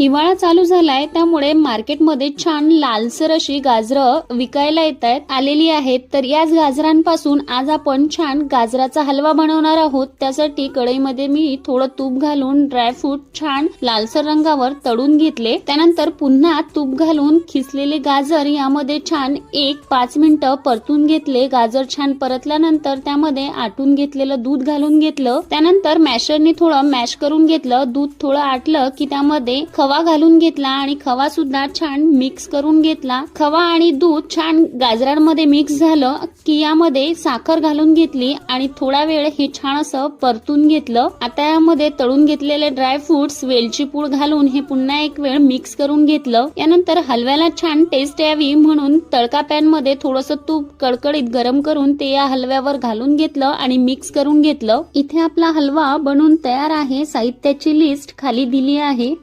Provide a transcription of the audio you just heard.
हिवाळा चालू झालाय त्यामुळे मार्केटमध्ये छान लालसर अशी गाजरं विकायला येत आहेत आलेली आहेत. तर याच गाजरांपासून आज आपण छान गाजराचा हलवा बनवणार आहोत. त्यासाठी कढईमध्ये मी थोडं तूप घालून ड्रायफ्रूट छान लालसर रंगावर तळून घेतले. त्यानंतर पुन्हा तूप घालून खिसलेले गाजर यामध्ये छान एक पाच मिनिटं परतून घेतले. गाजर छान परतल्यानंतर त्यामध्ये आटून घेतलेलं दूध घालून घेतलं. त्यानंतर मॅशरने थोडं मॅश करून घेतलं. दूध थोडं आटलं की त्यामध्ये खवा खवा घालून घेतला आणि खवा सुद्धा छान मिक्स करून घेतला. खवा आणि दूध छान गाजरांमध्ये मिक्स झालं की यामध्ये साखर घालून घेतली आणि थोडा वेळ हे छान असं परतून घेतलं. आता यामध्ये तळून घेतलेले ड्रायफ्रुट्स वेलची पूड घालून हे पुन्हा एक वेळ मिक्स करून घेतलं. यानंतर हलव्याला छान टेस्ट यावी म्हणून तडका पॅनमध्ये थोडस तूप कडकडीत गरम करून ते या हलव्यावर घालून घेतलं आणि मिक्स करून घेतलं. इथे आपला हलवा बनून तयार आहे. साहित्याची लिस्ट खाली दिली आहे.